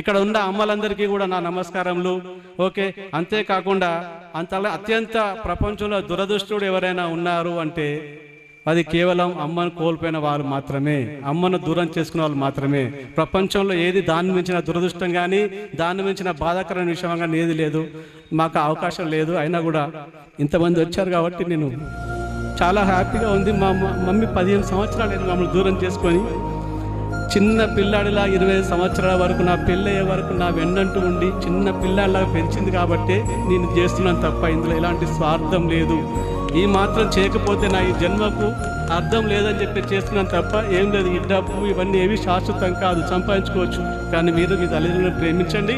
ఇక్కడ ఉన్న అమ్మలందరికీ కూడా నా నమస్కారములు. ఓకే అంతేకాకుండా అంత అత్యంత ప్రపంచంలో దురదృష్టుడు ఎవరైనా ఉన్నారు అంటే అది కేవలం అమ్మను కోల్పోయిన వారు మాత్రమే అమ్మను దూరం చేసుకున్న వాళ్ళు మాత్రమే. ప్రపంచంలో ఏది దాన్ని మించిన దురదృష్టం కానీ దాన్ని మించిన బాధాకరమైన విషయం కానీ ఏది లేదు. మాకు అవకాశం లేదు అయినా కూడా ఇంతమంది వచ్చారు కాబట్టి నేను చాలా హ్యాపీగా ఉంది. మా మమ్మీ పదిహేను సంవత్సరాలు నేను మమ్మల్ని దూరం చేసుకొని. చిన్న పిల్లాడిలా ఇరవై సంవత్సరాల వరకు నా పెళ్ళయ్యే వరకు నా వెన్నంటూ ఉండి చిన్న పిల్లాడిలాగా పెంచింది కాబట్టి నేను చేస్తున్నాను తప్ప ఇందులో ఎలాంటి స్వార్థం లేదు. ఈ మాత్రం చేయకపోతే నా ఈ జన్మకు అర్థం లేదని చెప్పి చేస్తున్నాను తప్ప ఏం లేదు. ఈ డబ్బు ఇవన్నీ ఏవి శాశ్వతం కాదు. సంపాదించుకోవచ్చు. కానీ మీరు మీ తల్లిదండ్రులను ప్రేమించండి.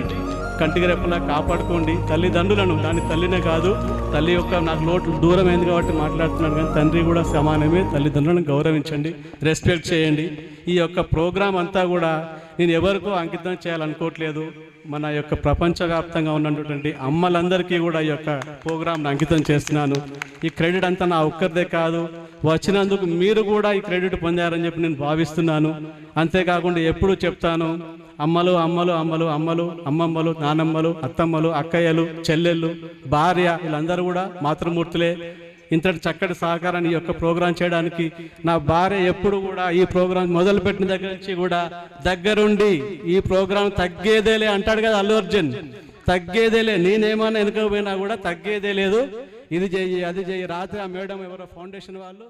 కంటికి రెప్పలా కాపాడుకోండి. తల్లిదండ్రులను దాని తల్లినే కాదు తల్లి యొక్క నాకు లోటు దూరం అయింది కాబట్టి మాట్లాడుతున్నాడు కానీ తండ్రి కూడా సమానమే. తల్లిదండ్రులను గౌరవించండి రెస్పెక్ట్ చేయండి. ఈ యొక్క ప్రోగ్రాం అంతా కూడా నేను ఎవరికో అంకితం చేయాలనుకోవట్లేదు. మన యొక్క ప్రపంచవ్యాప్తంగా ఉన్నటువంటి అమ్మలందరికీ కూడా ఈ యొక్క ప్రోగ్రాంను అంకితం చేస్తున్నాను. ఈ క్రెడిట్ అంతా నా ఒక్కరిదే కాదు. వచ్చినందుకు మీరు కూడా ఈ క్రెడిట్ పొందారని చెప్పి నేను భావిస్తున్నాను. అంతేకాకుండా ఎప్పుడూ చెప్తాను అమ్మలు అమ్మలు అమ్మలు అమ్మలు అమ్మమ్మలు నానమ్మలు అత్తమ్మలు అక్కయ్యలు చెల్లెళ్ళు భార్య వీళ్ళందరూ కూడా మాతృమూర్తులే. ఇంతటి చక్కటి సహకారాన్ని ఈ యొక్క ప్రోగ్రాం చేయడానికి నా భార్య ఎప్పుడు కూడా ఈ ప్రోగ్రాం మొదలుపెట్టిన దగ్గర నుంచి కూడా దగ్గరుండి ఈ ప్రోగ్రాం తగ్గేదేలే అంటాడు కదా అల్లు అర్జున్. తగ్గేదేలే నేనేమన్నా వెనుకపోయినా కూడా తగ్గేదే లేదు. ఇది చేయి అది చేయి. రాత్రి ఆ మేడం ఎవరో ఫౌండేషన్ వాళ్ళు